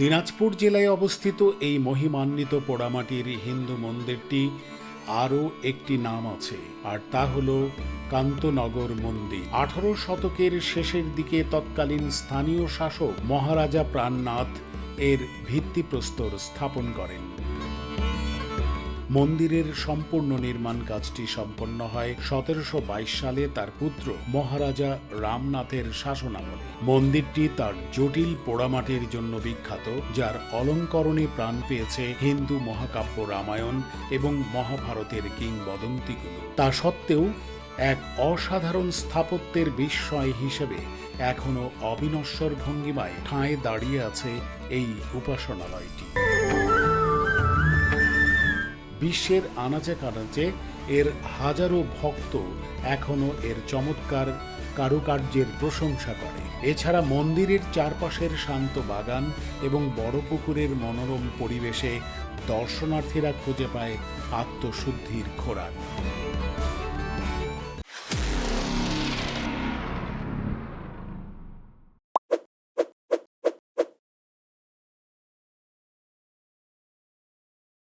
দিনাজপুর জেলায় অবস্থিত এই মহিমান্বিত পোড়ামাটির হিন্দু মন্দিরটি আরও একটি নাম আছে, আর তা হল কান্তনগর মন্দির। আঠারো শতকের শেষের দিকে তৎকালীন স্থানীয় শাসক মহারাজা প্রাণনাথ এর ভিত্তিপ্রস্তর স্থাপন করেন। মন্দিরের সম্পূর্ণ নির্মাণ কাজটি সম্পন্ন হয় সতেরোশো বাইশ সালে তার পুত্র মহারাজা রামনাথের শাসনামলে। মন্দিরটি তার জটিল পোড়ামাটির জন্য বিখ্যাত, যার অলঙ্করণে প্রাণ পেয়েছে হিন্দু মহাকাব্য রামায়ণ এবং মহাভারতের কিংবদন্তিগুলো। তা সত্ত্বেও এক অসাধারণ স্থাপত্যের বিস্ময় হিসেবে এখনও অবিনশ্বর ভঙ্গিমায় ঠাঁই দাঁড়িয়ে আছে এই উপাসনালয়টি। বিশ্বের আনাচে কানাচে এর হাজারো ভক্ত এখনও এর চমৎকার কারুকার্যের প্রশংসা করে। এছাড়া মন্দিরের চারপাশের শান্ত বাগান এবং বড় পুকুরের মনোরম পরিবেশে দর্শনার্থীরা খুঁজে পায় আত্মশুদ্ধির খোরাক।